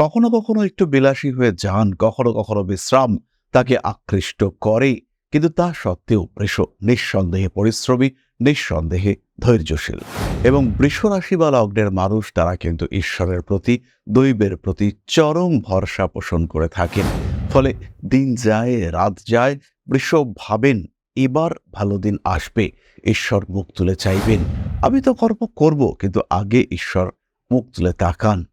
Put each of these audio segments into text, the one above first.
কখনো কখনো একটু বিলাসী হয়ে যান, কখনো কখনো বিশ্রাম। তাকে আকৃষ্ট করে, কিন্তু তা সত্ত্বেও বৃষ নিঃসন্দেহে পরিশ্রমী, নিঃসন্দেহে ধৈর্যশীল। এবং বৃষ রাশি বা লগ্নের মানুষ, তারা কিন্তু ঈশ্বরের প্রতি, দৈবের প্রতি চরম ভরসা পোষণ করে থাকেন। ফলে দিন যায়, রাত যায়, বৃষ ভাবেন, এবার ভালো দিন আসবে, ঈশ্বর মুখ তুলে চাইবেন। আমি তো কর্ম করব, কিন্তু আগে ঈশ্বর মুখ তুলে তাকান।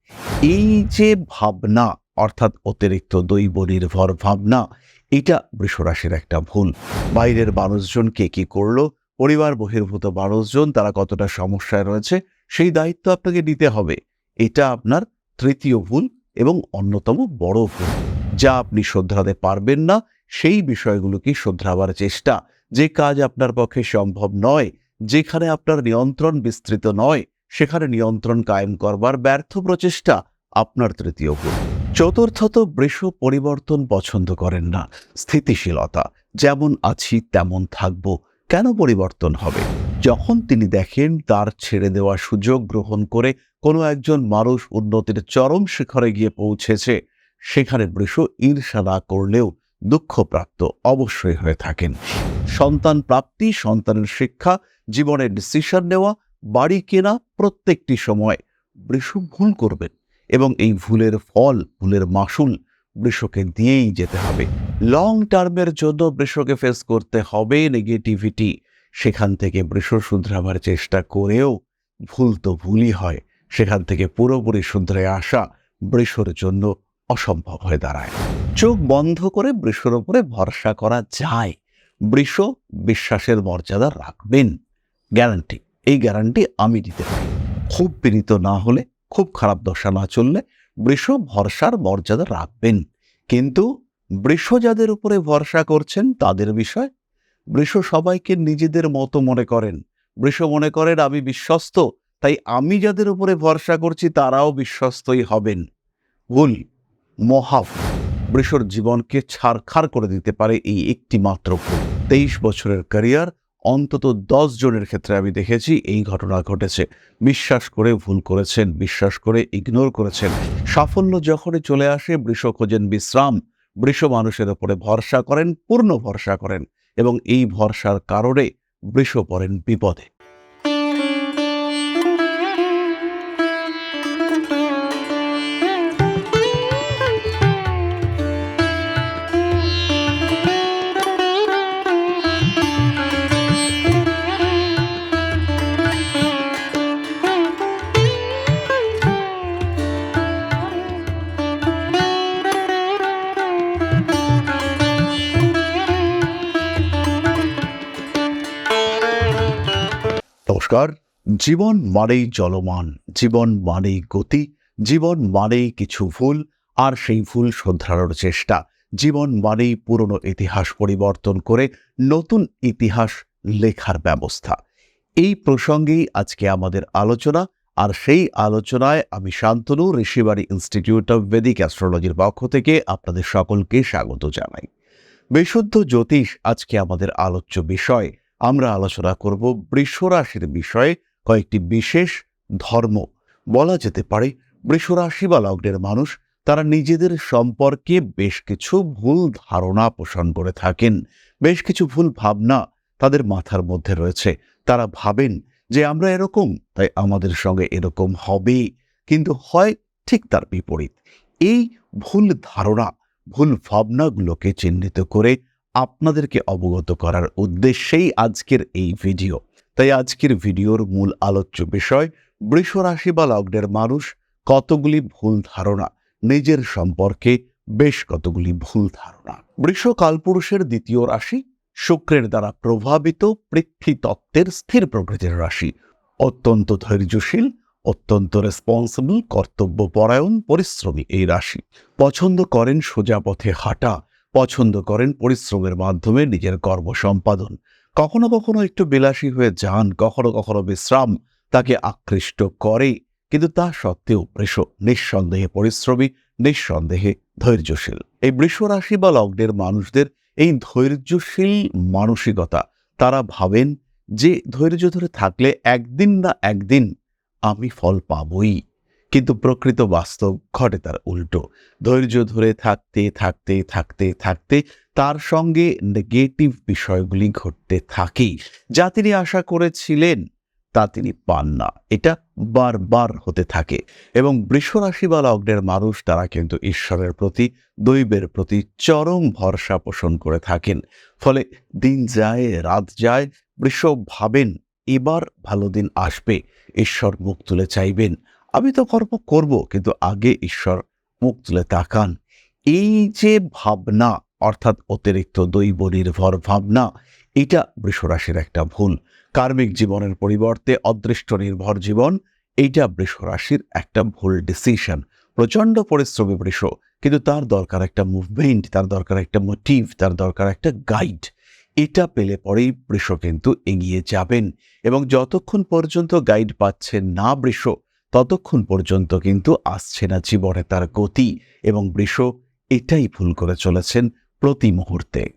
এই যে ভাবনা, অর্থাৎ অতিরিক্ত দৈব নির্ভর ভাবনা, এটা বৃষরাশির একটা ভুল। বাইরের মানুষজন কে কি করল? পরিবার বহির্ভূত মানুষজন, তারা কতটা সমস্যায় রয়েছে, সেই দায়িত্ব আপনাকে নিতে হবে। এটা আপনার তৃতীয় ভুল এবং অন্যতম বড় ভুল। যা আপনি শোধরাতে পারবেন না, সেই বিষয়গুলোকে শোধরাবার চেষ্টা। যে কাজ আপনার পক্ষে সম্ভব নয়, যেখানে আপনার নিয়ন্ত্রণ বিস্তৃত নয় সেখানে নিয়ন্ত্রণ কায়েম করবার ব্যর্থ প্রচেষ্টা আপনার তৃতীয় ভুল। চতুর্থত বৃষ পরিবর্তন পছন্দ করেন না। স্থিতিশীলতা, যেমন আছি তেমন থাকব, কেন পরিবর্তন হবে? যখন তিনি দেখেন তার ছেড়ে দেওয়া সুযোগ গ্রহণ করে কোনো একজন মানুষ উন্নতির চরম শিখরে গিয়ে পৌঁছেছে, সেখানে বৃষ ঈর্ষা না করলেও দুঃখপ্রাপ্ত অবশ্যই হয়ে থাকেন। সন্তান প্রাপ্তি, সন্তানের শিক্ষা, জীবনের ডিসিশন নেওয়া বাড়ি কেনা প্রত্যেকটি সময় বৃষ ভুল করবেন এবং এই ভুলের ফল, ভুলের মাসুল বৃষকে দিয়েই যেতে হবে। লং টার্মের জন্য বৃষকে ফেস করতে হবে নেগেটিভিটি সেখান থেকে বৃষ শুধরাবার চেষ্টা করেও ভুল তো ভুলই হয়। সেখান থেকে পুরোপুরি শুধরে আসা বৃষর জন্য অসম্ভব হয়ে দাঁড়ায়। চোখ বন্ধ করে বৃষর ওপরে ভরসা করা যায়। বৃষ বিশ্বাসের মর্যাদা রাখবেন। গ্যারান্টি এই গ্যারান্টি আমি দিতে পারি। খুব পীড়িত না হলে, খুব খারাপ দশা না চললে বৃষ ভরসার মর্যাদা রাখবেন। কিন্তু বৃষ যাদের উপরে ভরসা করছেন তাদের বিষয়, বৃষ সবাইকে নিজেদের মতো মনে করেন। বৃষ মনে করেন, আমি বিশ্বস্ত, তাই আমি যাদের উপরে ভরসা করছি তারাও বিশ্বস্তই হবেন। ভুল মহাফ বৃষর জীবনকে ছাড়খাড় করে দিতে পারে এই একটি মাত্র তেইশ বছরের ক্যারিয়ার অন্তত দশ জনের ক্ষেত্রে আমি দেখেছি এই ঘটনা ঘটেছে। বিশ্বাস করে ভুল করেছেন, বিশ্বাস করে ইগনোর করেছেন। সাফল্য যখনই চলে আসে, বৃষ খোঁজেন বিশ্রাম। বৃষ মানুষের ওপরে ভরসা করেন, পূর্ণ ভরসা করেন এবং এই ভরসার কারণে বৃষ পড়েন বিপদে। নমস্কার। জীবন মানেই জলমান, জীবন মানেই গতি, জীবন মানেই কিছু ভুল, আর সেই ভুল শোধরানোর চেষ্টা। জীবন মানেই পুরনো ইতিহাস পরিবর্তন করে নতুন ইতিহাস লেখার ব্যবস্থা। এই প্রসঙ্গেই আজকে আমাদের আলোচনা, আর সেই আলোচনায় আমি Shantanu Rishibari institute of Vedic অ্যাস্ট্রোলজির পক্ষ থেকে আপনাদের সকলকে স্বাগত জানাই। বিশুদ্ধ জ্যোতিষ আজকে আমাদের আলোচ্য বিষয় আমরা আলোচনা করব বৃষরাশির বিষয়ে কয়েকটি বিশেষ ধর্ম। বলা যেতে পারে বৃষরাশি বা লগ্নের মানুষ তারা নিজেদের সম্পর্কে বেশ কিছু ভুল ধারণা পোষণ করে থাকেন। বেশ কিছু ভুল ভাবনা তাদের মাথার মধ্যে রয়েছে। তারা ভাবেন যে আমরা এরকম, তাই আমাদের সঙ্গে এরকম হবে। কিন্তু হয় ঠিক তার বিপরীত। এই ভুল ধারণা, ভুল ভাবনাগুলোকে চিহ্নিত করে আপনাদেরকে অবগত করার উদ্দেশ্যেই আজকের এই ভিডিও। তাই আজকের ভিডিওর মূল আলোচ্য বিষয় বৃষ রাশি বা লগ্নের মানুষ কতগুলি ভুল ধারণা, নিজের সম্পর্কে বেশ কতগুলি ভুল ধারণা। বৃষ কালপুরুষের দ্বিতীয় রাশি, শুক্রের দ্বারা প্রভাবিত পৃথ্বী তত্ত্বের স্থির প্রকৃতির রাশি। অত্যন্ত ধৈর্যশীল, অত্যন্ত রেসপন্সিবল কর্তব্যপরায়ণ, পরিশ্রমী এই রাশি। পছন্দ করেন সোজা পথে হাঁটা পছন্দ করেন পরিশ্রমের মাধ্যমে নিজের কর্ম সম্পাদন কখনো কখনো একটু বিলাসী হয়ে যান, কখনো কখনো বিশ্রাম, তাকে আকৃষ্ট করে। কিন্তু তা সত্ত্বেও বৃষ নিঃসন্দেহে পরিশ্রমী, নিঃসন্দেহে ধৈর্যশীল। এই বৃষ রাশি বা লগ্নের মানুষদের এই ধৈর্যশীল মানসিকতা, তারা ভাবেন যে ধৈর্য ধরে থাকলে একদিন না একদিন আমি ফল পাবই। কিন্তু প্রকৃত বাস্তব ঘটে তার উল্টো। ধৈর্য ধরে থাকতে থাকতে থাকতে থাকতে তার সঙ্গে নেগেটিভ বিষয়গুলি ঘটতে থাকেই। যা তিনি আশা করেছিলেন, তা তিনি পান না। এটা বারবার হতে থাকে। এবং বৃষরাশি বা লগ্নের মানুষ, তারা কিন্তু ঈশ্বরের প্রতি, দৈবের প্রতি চরম ভরসা পোষণ করে থাকেন। ফলে দিন যায়, রাত যায় বৃষ ভাবেন, এবার ভালো দিন আসবে, ঈশ্বর মুখ তুলে চাইবেন। আমি তো কর্ম করব, কিন্তু আগে ঈশ্বর মুখ তুলে তাকান। এই যে ভাবনা, অর্থাৎ অতিরিক্ত দৈব নির্ভর ভাবনা, এটা বৃষরাশির একটা ভুল। কার্মিক জীবনের পরিবর্তে অদৃষ্ট নির্ভর জীবন, এইটা বৃষরাশির একটা ভুল ডিসিশন প্রচণ্ড পরিশ্রমী বৃষ, কিন্তু তার দরকার একটা মুভমেন্ট তার দরকার একটা মোটিভ তার দরকার একটা গাইড এটা পেলে পরেই বৃষ কিন্তু এগিয়ে যাবেন। এবং যতক্ষণ পর্যন্ত গাইড পাচ্ছেন না বৃষ ততক্ষণ পর্যন্ত কিন্তু আসছে না জীবনে তার গতি এবং বৃষ এটাই ভুল করে চলেছেন প্রতি মুহূর্তে।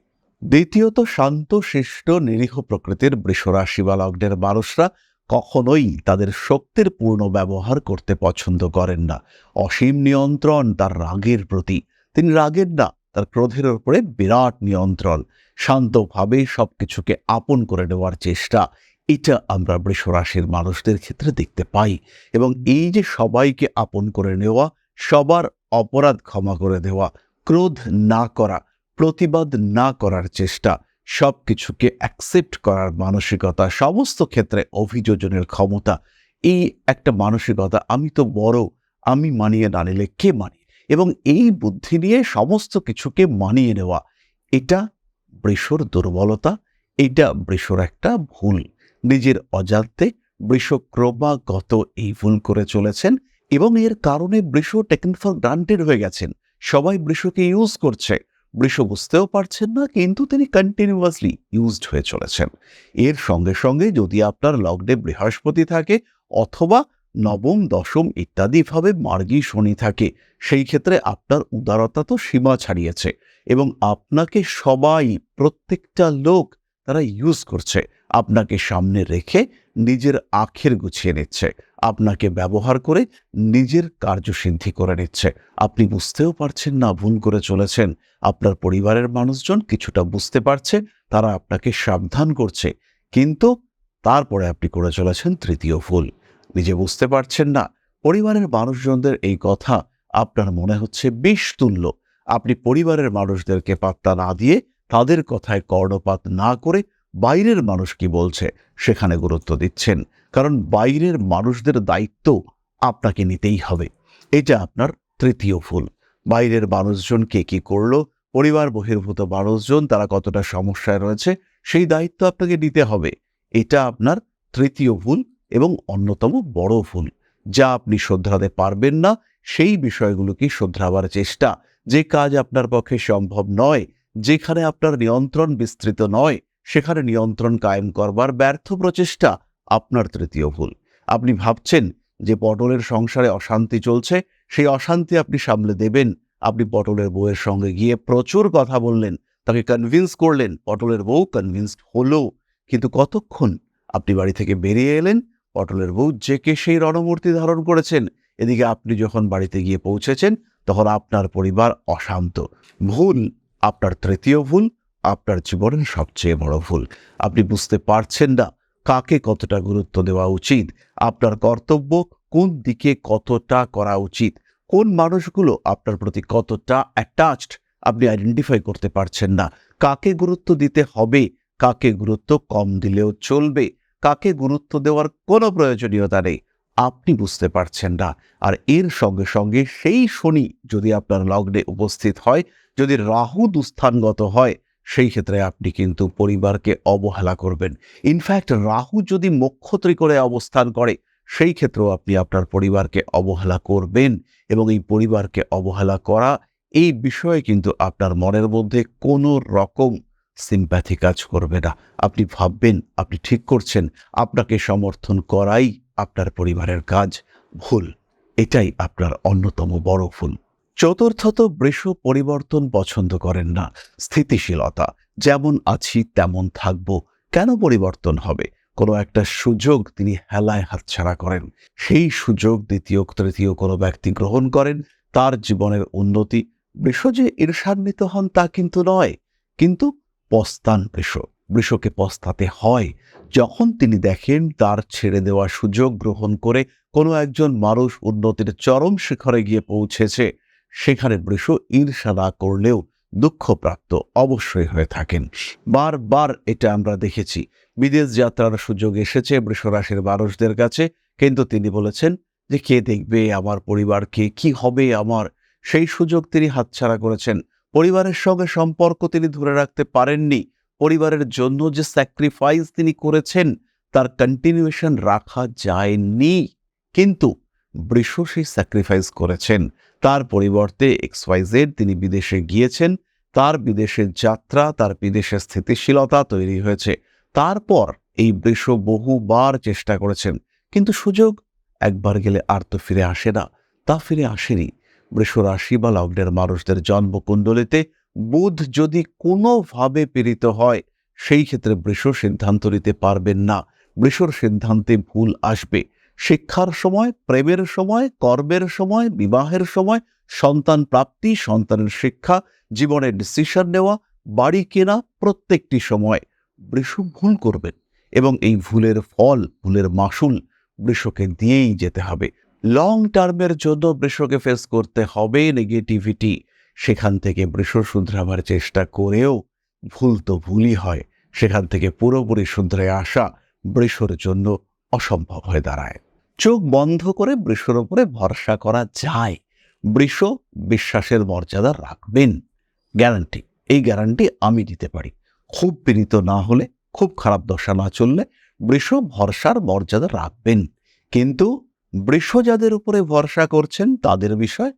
দ্বিতীয়ত, শান্ত, শিষ্ট, নিরীহ প্রকৃতির বৃষরাশি বা লগ্নের মানুষরা কখনোই তাদের শক্তির পূর্ণ ব্যবহার করতে পছন্দ করেন না। অসীম নিয়ন্ত্রণ তার রাগের প্রতি। তিনি রাগের না, তার ক্রোধের উপরে বিরাট নিয়ন্ত্রণ। শান্তভাবে সবকিছুকে আপন করে নেওয়ার চেষ্টা এটা আমরা বৃষরাশির মানুষদের ক্ষেত্রে দেখতে পাই এবং এই যে সবাইকে আপন করে নেওয়া, সবার অপরাধ ক্ষমা করে দেওয়া, ক্রোধ না করা, প্রতিবাদ না করার চেষ্টা সব কিছুকে অ্যাকসেপ্ট করার মানসিকতা, সমস্ত ক্ষেত্রে অভিযোজনের ক্ষমতা, এই একটা মানসিকতা, আমি তো বড়, আমি মানিয়ে না নিলে কে মানে? এবং এই বুদ্ধি নিয়ে সমস্ত কিছুকে মানিয়ে নেওয়া, এটা বৃষর দুর্বলতা, এটা বৃষর একটা ভুল। নিজের অজান্তে বৃষ ক্রমাগত এই ভুল করে চলেছেন এবং এর কারণে বৃষ টেকেন ফর গ্রান্টেড হয়ে গেছেন। সবাই বৃষকে ইউজ করছে। বৃষ বুঝতেও পারছেন না, কিন্তু তিনি কন্টিনিউয়াসলি ইউজড হয়ে চলেছেন। এর সঙ্গে সঙ্গে যদি আপনার লগ্নে বৃহস্পতি থাকে অথবা নবম, দশম ইত্যাদিভাবে মার্গী শনি থাকে, সেই ক্ষেত্রে আপনার উদারতা তো সীমা ছাড়িয়েছে এবং আপনাকে সবাই, প্রত্যেকটা লোক তারা ইউজ করছে। আপনাকে সামনে রেখে নিজের আখের গুছিয়ে নিচ্ছে। আপনাকে ব্যবহার করে নিজের কার্যসিদ্ধি করে নিচ্ছে। আপনি বুঝতেও পারছেন না, ভুল করে চলেছেন। আপনার পরিবারের মানুষজন কিছুটা বুঝতে পারছে, তারা আপনাকে সাবধান করছে। কিন্তু তারপরে আপনি করে চলেছেন তৃতীয় ভুল। নিজে বুঝতে পারছেন না, পরিবারের মানুষজনদের এই কথা আপনার মনে হচ্ছে বিষ তুল্য। আপনি পরিবারের মানুষদেরকে পাত্তা না দিয়ে তাদের কথায় কর্ণপাত না করে বাইরের মানুষ কি বলছে সেখানে গুরুত্ব দিচ্ছেন। কারণ বাইরের মানুষদের দায়িত্ব আপনাকে নিতেই হবে। এটা আপনার তৃতীয় ফুল বাইরের মানুষজন কে কি করল? পরিবার বহির্ভূত মানুষজন তারা কতটা সমস্যায় রয়েছে সেই দায়িত্ব আপনাকে নিতে হবে। এটা আপনার তৃতীয় ভুল এবং অন্যতম বড় ভুল। যা আপনি শোধরাতে পারবেন না, সেই বিষয়গুলোকে শোধরাবার চেষ্টা। যে কাজ আপনার পক্ষে সম্ভব নয় যেখানে আপনার নিয়ন্ত্রণ বিস্তৃত নয়, সেখানে নিয়ন্ত্রণ কায়েম করবার ব্যর্থ প্রচেষ্টা আপনার তৃতীয় ভুল। আপনি ভাবছেন যে পটলের সংসারে অশান্তি চলছে, সেই অশান্তি আপনি সামলে দেবেন। আপনি পটলের বউয়ের সঙ্গে গিয়ে প্রচুর কথা বললেন, তাকে কনভিন্স করলেন, পটলের বউ কনভিন্সড হলো। কিন্তু কতক্ষণ আপনি বাড়ি থেকে বেরিয়ে এলেন, পটলের বউ জেকে সেই রণমূর্তি ধারণ করেছেন। এদিকে আপনি যখন বাড়িতে গিয়ে পৌঁছেছেন, তখন আপনার পরিবার অশান্ত। ভুল আপনার তৃতীয় ভুল, আপনার জীবনের সবচেয়ে বড় ভুল। আপনি বুঝতে পারছেন না কাকে কতটা গুরুত্ব দেওয়া উচিত, আপনার কর্তব্য কোন দিকে কতটা করা উচিত, কোন মানুষগুলো আপনার প্রতি কতটা অ্যাটাচড আপনি আইডেন্টিফাই করতে পারছেন না। কাকে গুরুত্ব দিতে হবে, কাকে গুরুত্ব কম দিলেও চলবে, কাকে গুরুত্ব দেওয়ার কোনো প্রয়োজনীয়তা নেই। আপনি বুঝতে পারছেন না। আর এর সঙ্গে সঙ্গে সেই শনি যদি আপনার লগ্নে উপস্থিত হয়, যদি রাহু দুস্থানগত হয়, সেই ক্ষেত্রে আপনি কিন্তু পরিবারকে অবহেলা করবেন। ইনফ্যাক্ট রাহু যদি মক্ষত্রী করে অবস্থান করে, সেই ক্ষেত্রেও আপনি আপনার পরিবারকে অবহেলা করবেন এবং এই পরিবারকে অবহেলা করা, এই বিষয়ে কিন্তু আপনার মনের মধ্যে কোনো রকম সিম্প্যাথি কাজ করবে না। আপনি ভাববেন, আপনি ঠিক করছেন, আপনাকে সমর্থন করাই আপনার পরিবারের কাজ ভুল। এটাই আপনার অন্যতম বড় ভুল। চতুর্থত বৃষ পরিবর্তন পছন্দ করেন না। স্থিতিশীলতা, যেমন আছি তেমন থাকব, কেন পরিবর্তন হবে? কোনো একটা সুযোগ তিনি হেলায় হাতছাড়া করেন। সেই সুযোগ দ্বিতীয়, তৃতীয় কোনো ব্যক্তি গ্রহণ করেন, তার জীবনের উন্নতি। বৃষ যে ঈর্ষান্বিত হন তা কিন্তু নয়। কিন্তু পস্তান বৃষ। বৃষকে পস্তাতে হয়। যখন তিনি দেখেন তার ছেড়ে দেওয়া সুযোগ গ্রহণ করে কোনো একজন মানুষ উন্নতির চরম শিখরে গিয়ে পৌঁছেছে, সেখানে বৃষ ঈর্ষা না করলেও দুঃখপ্রাপ্ত অবশ্যই হয়ে থাকেন। বারবার এটা আমরা দেখেছি। বিদেশ যাত্রার সুযোগ এসেছে বৃষরাশির মানুষদের কাছে, কিন্তু তিনি বলেছেন যে, কে দেখবে? আমার পরিবারকে কি হবে আমার? সেই সুযোগ তিনি হাতছাড়া করেছেন। পরিবারের সঙ্গে সম্পর্ক তিনি ধরে রাখতে পারেননি। পরিবারের জন্য যে স্যাক্রিফাইস তিনি করেছেন, তার কন্টিনিউশন রাখা যায়নি। কিন্তু বৃষ সেই স্যাক্রিফাইস করেছেন। তার পরিবর্তে এক্সওয়াইজেড তিনি বিদেশে গিয়েছেন, তার বিদেশের যাত্রা, তার বিদেশে স্থিতিশীলতা তৈরি হয়েছে। তারপর এই বৃষ বহুবার চেষ্টা করেছেন, কিন্তু সুযোগ একবার গেলে আর তো ফিরে আসে না। তা ফিরে আসেনি। বৃষ রাশি বা লগ্নের মানুষদের জন্মকুণ্ডলিতে বুধ যদি কোনোভাবে পীড়িত হয়, সেই ক্ষেত্রে বৃষ সিদ্ধান্ত নিতে পারবেন না। বৃষর সিদ্ধান্তে ভুল আসবে। শিক্ষার সময়, প্রেমের সময়, কর্মের সময়, বিবাহের সময়, সন্তান প্রাপ্তি, সন্তানের শিক্ষা জীবনের ডিসিশন নেওয়া, বাড়ি কেনা প্রত্যেকটি সময় বৃষ ভুল করবেন এবং এই ভুলের ফল, ভুলের মাসুল বৃষকে দিয়েই যেতে হবে। লং টার্মের জন্য বৃষকে ফেস করতে হবে নেগেটিভিটি সেখান থেকে বৃষ শুধরাবার চেষ্টা করেও ভুল তো ভুলই হয়। সেখান থেকে পুরোপুরি শুধরে আসা বৃষর জন্য অসম্ভব হয়ে দাঁড়ায়। চোখ বন্ধ করে বৃষর উপরে ভরসা করা যায়। বৃষ বিশ্বাসের মর্যাদা রাখবেন। গ্যারান্টি, এই গ্যারান্টি আমি দিতে পারি। খুব পীড়িত না হলে, খুব খারাপ দশা না চললে বৃষ ভরসার মর্যাদা রাখবেন। কিন্তু বৃষ যাদের উপরে ভরসা করছেন তাদের বিষয়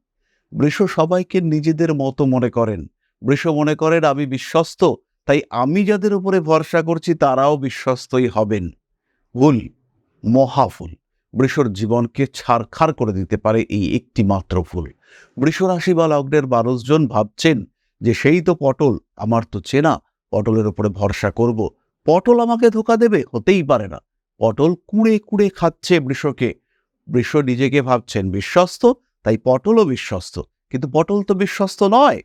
বৃষ সবাইকে নিজেদের মতো মনে করেন। বৃষ মনে করেন, আমি বিশ্বস্ত, তাই আমি যাদের উপরে ভরসা করছি, তারাও বিশ্বস্তই হবেন। ভুল মহাফুল বৃষর জীবনকে ছাড়খাড় করে দিতে পারে এই একটি মাত্র ফুল। বৃষ রাশি বা লগ্নের মানুষজন ভাবছেন যে, সেই তো পটল, আমার তো চেনা, পটলের উপরে ভরসা করব। পটল আমাকে ধোকা দেবে? হতেই পারে না। পটল কুড়ে কুড়ে খাচ্ছে বৃষকে। বৃষ নিজেকে ভাবছেন, বিশ্বস্ত তাই পটলও বিশ্বস্ত। কিন্তু পটল তো বিশ্বস্ত নয়।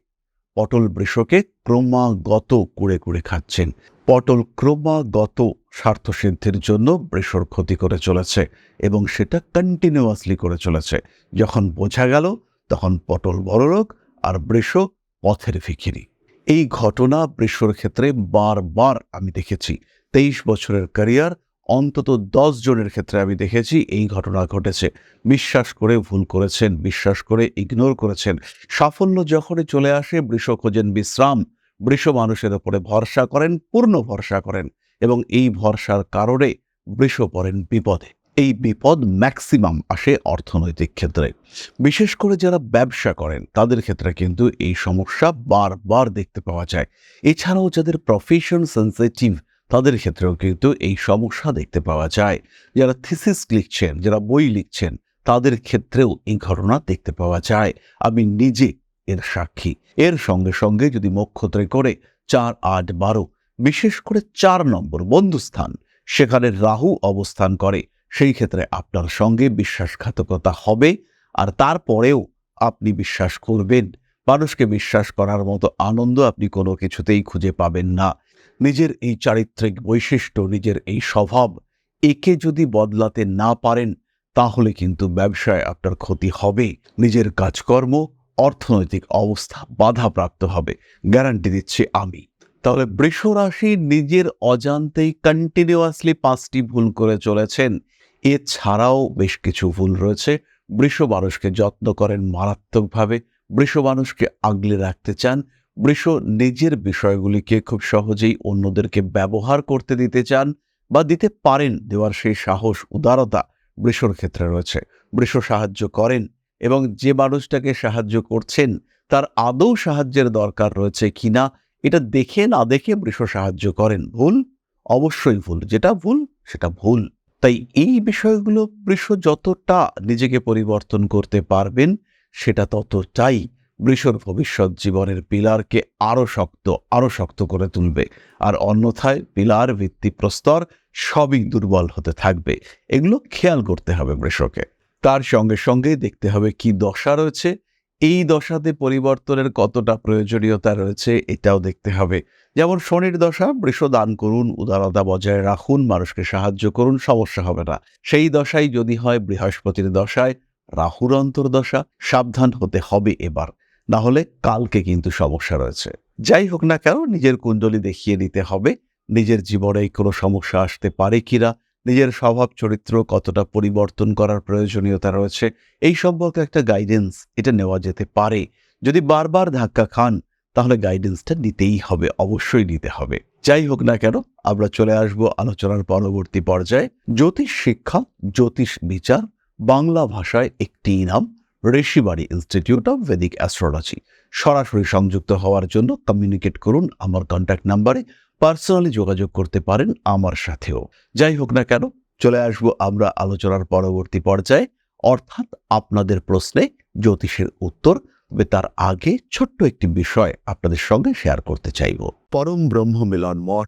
পটল বৃষকে ক্রমাগত কুড়ে কুড়ে খাচ্ছেন। পটল ক্রমাগত স্বার্থসিদ্ধির জন্য বৃষর ক্ষতি করে চলেছে এবং সেটা কন্টিনিউয়াসলি করে চলেছে। যখন বোঝা গেল, তখন পটল বড়লোক আর বৃষ পথের ফিকিরি এই ঘটনা বৃষর ক্ষেত্রে বারবার আমি দেখেছি। তেইশ বছরের ক্যারিয়ার অন্তত দশ জনের ক্ষেত্রে আমি দেখেছি এই ঘটনা ঘটেছে। বিশ্বাস করে ভুল করেছেন, বিশ্বাস করে ইগনোর করেছেন। সাফল্য যখনই চলে আসে বৃষ খোঁজেন বিশ্রাম। বৃষ মানুষের ওপরে ভরসা করেন, পূর্ণ ভরসা করেন এবং এই ভরসার কারণে বৃষ পড়েন বিপদে। এই বিপদ ম্যাক্সিমাম আসে অর্থনৈতিক ক্ষেত্রে। বিশেষ করে যারা ব্যবসা করেন, তাদের ক্ষেত্রে কিন্তু এই সমস্যা বারবার দেখতে পাওয়া যায়। এছাড়াও যাদের প্রফেশন সেন্সিটিভ তাদের ক্ষেত্রেও কিন্তু এই সমস্যা দেখতে পাওয়া যায়। যারা থিসিস লিখছেন, যারা বই লিখছেন, তাদের ক্ষেত্রেও এই ঘটনা দেখতে পাওয়া যায়। আমি নিজে এর সাক্ষী। এর সঙ্গে সঙ্গে যদি নক্ষত্রে করে চার আট বারো, বিশেষ করে চার নম্বর বন্ধুস্থান, সেখানে রাহু অবস্থান করে, সেই ক্ষেত্রে আপনার সঙ্গে বিশ্বাসঘাতকতা হবে আর তারপরেও আপনি বিশ্বাস করবেন। মানুষকে বিশ্বাস করার মতো আনন্দ আপনি কোনো কিছুতেই খুঁজে পাবেন না। নিজের এই চারিত্রিক বৈশিষ্ট্য, নিজের এই স্বভাব একে যদি বদলাতে না পারেন, তাহলে কিন্তু ব্যবসায় আপনার ক্ষতি হবে। নিজের কাজকর্ম, অর্থনৈতিক অবস্থা বাধাপ্রাপ্ত হবে। গ্যারান্টি দিচ্ছি আমি। তাহলে বৃষ রাশি নিজের অজান্তেই কন্টিনিউয়াসলি পাঁচটি ভুল করে চলেছেন। এছাড়াও বেশ কিছু ভুল রয়েছে। বৃষ মানুষকে যত্ন করেন মারাত্মকভাবে। বৃষ মানুষকে আগলে রাখতে চান। বৃষ নিজের বিষয়গুলিকে খুব সহজেই অন্যদেরকে ব্যবহার করতে দিতে চান বা দিতে পারেন দেওয়ার সেই সাহস, উদারতা বৃষর ক্ষেত্রে রয়েছে। বৃষ সাহায্য করেন এবং যে মানুষটাকে সাহায্য করছেন, তার আদৌ সাহায্যের দরকার রয়েছে কিনা, এটা দেখে না দেখে বৃষ সাহায্য করেন। ভুল? অবশ্যই ভুল। যেটা ভুল, সেটা ভুল। তাই এই বিষয়গুলো বৃষ যতটা নিজেকে পরিবর্তন করতে পারবেন, সেটা ততটাই বৃষর ভবিষ্যৎ জীবনের পিলারকে আরও শক্ত আরও শক্ত করে তুলবে। আর অন্যথায় পিলার ভিত্তি প্রস্তর সবই দুর্বল হতে থাকবে। এগুলো খেয়াল করতে হবে বৃষকে। তার সঙ্গে সঙ্গে দেখতে হবে কি দশা রয়েছে। এই দশাতে পরিবর্তনের কতটা প্রয়োজনীয়তা রয়েছে এটাও দেখতে হবে। যেমন শনির দশা, বৃষ দান করুন, উদারতা বজায় রাখুন, মানুষকে সাহায্য করুন, সমস্যা হবে না। সেই দশাই যদি হয় বৃহস্পতির দশায়, রাহুর অন্তর্দশা, সাবধান হতে হবে এবার। না হলে কালকে কিন্তু সমস্যা রয়েছে। যাই হোক না কেন, নিজের কুণ্ডলী দেখিয়ে নিতে হবে। নিজের জীবনে কোনো সমস্যা আসতে পারে কিনা নিজের স্বভাব চরিত্র কতটা পরিবর্তন করার প্রয়োজনীয়তা রয়েছে, এই সম্পর্কে একটা গাইডেন্স এটা নেওয়া যেতে পারে। যদি বারবার ধাক্কা খান, তাহলে গাইডেন্সটা নিতেই হবে, অবশ্যই নিতে হবে। যাই হোক না কেন, আমরা চলে আসব আলোচনার পরবর্তী পর্যায়ে। জ্যোতিষ শিক্ষা, জ্যোতিষ বিচার, বাংলা ভাষায় একটি নাম। Rishibari institute of Vedic astrology সরাসরি সংযুক্ত হওয়ার জন্য কমিউনিকেট করুন আমার কন্ট্যাক্ট নাম্বারে পার্সোনালি যোগাযোগ করতে পারেন আমার সাথেও। যাই হোক না কেন, চলে আসব আমরা আলোচনার পরবর্তী পর্যায়ে। অর্থাৎ আপনাদের প্রশ্নে জ্যোতিষের উত্তর তবে তার আগে ছোট্ট একটি বিষয় আপনাদের সঙ্গে শেয়ার করতে চাইব। পরম ব্রহ্ম মিলন মঠ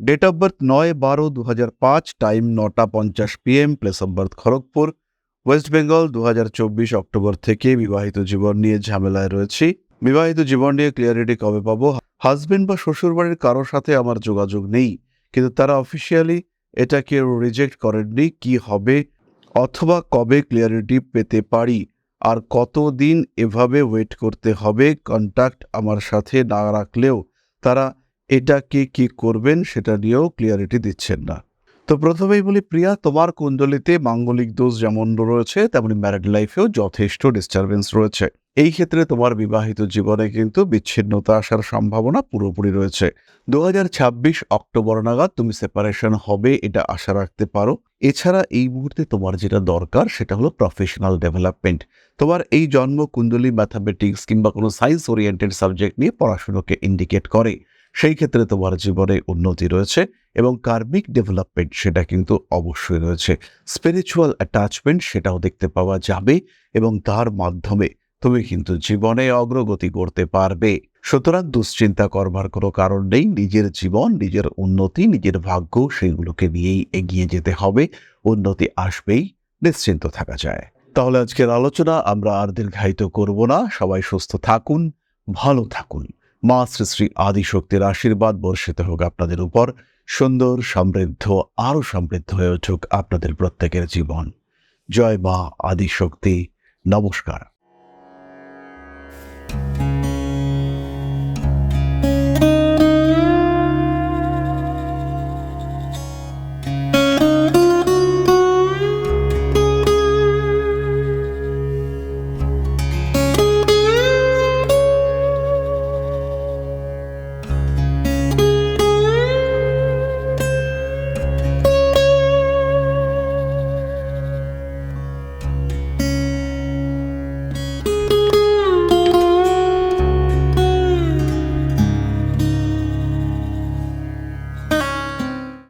Date of birth নয় বারো দু হাজার পাঁচ টাইম নটা পঞ্চাশ PM place of birth Kharagpur West Bengal দু হাজার চব্বিশ অক্টোবর থেকে বিবাহিত জীবন নিয়ে ঝামেলায় রয়েছি। বিবাহিত জীবন নিয়ে ক্লিয়ারিটি কবে পাবো? হাজবেন্ড বা শ্বশুরবাড়ির কারোর সাথে আমার যোগাযোগ নেই, কিন্তু তারা অফিসিয়ালি এটা কেউ রিজেক্ট করেননি, কি হবে? অথবা কবে ক্লিয়ারিটি পেতে পারি? আর কতদিন এভাবে ওয়েট করতে হবে? কন্ট্যাক্ট আমার সাথে না রাখলেও তারা এটাকে কি করবেন সেটা নিয়েও ক্লিয়ারিটি দিচ্ছেন না। তো প্রথমেই বলি, প্রিয়া, তোমার কুণ্ডলিতে মাঙ্গলিক দোষ যেমন রয়েছে, তেমনি ম্যারিড লাইফেও যথেষ্ট ডিস্টারবেন্স রয়েছে। এই ক্ষেত্রে তোমার বিবাহিত জীবনে কিন্তু বিচ্ছিন্নতা আসার সম্ভাবনা পুরোপুরি রয়েছে। দুহাজার ছাব্বিশ অক্টোবর নাগাদ তুমি সেপারেশন হবে, এটা আশা রাখতে পারো। এছাড়া এই মুহূর্তে তোমার যেটা দরকার, সেটা হলো প্রফেশনাল ডেভেলপমেন্ট তোমার এই জন্ম কুণ্ডলী ম্যাথামেটিক্স কিংবা কোনো সায়েন্স ওরিয়েন্টেড সাবজেক্ট নিয়ে পড়াশুনোকে ইন্ডিকেট করে। সেই ক্ষেত্রে তোমার জীবনে উন্নতি রয়েছে এবং কার্মিক ডেভেলপমেন্ট সেটা কিন্তু অবশ্যই রয়েছে। স্পিরিচুয়াল অ্যাটাচমেন্ট সেটাও দেখতে পাওয়া যাবে এবং তার মাধ্যমে তুমি কিন্তু জীবনে অগ্রগতি করতে পারবে। সুতরাং দুশ্চিন্তা করবার কোনো কারণ নেই, নিজের জীবন, নিজের উন্নতি, নিজের ভাগ্য সেগুলোকে নিয়েই এগিয়ে যেতে হবে, উন্নতি আসবেই, নিশ্চিন্ত থাকা যায়। তাহলে আজকের আলোচনা আমরা আর দীর্ঘায়িত করব না, সবাই সুস্থ থাকুন, ভালো থাকুন। মা শ্রী শ্রী আদিশক্তির আশীর্বাদ বর্ষিত হোক আপনাদের উপর। সুন্দর সমৃদ্ধ, আরও সমৃদ্ধ হয়ে উঠুক আপনাদের প্রত্যেকের জীবন। জয় মা আদিশক্তি। নমস্কার।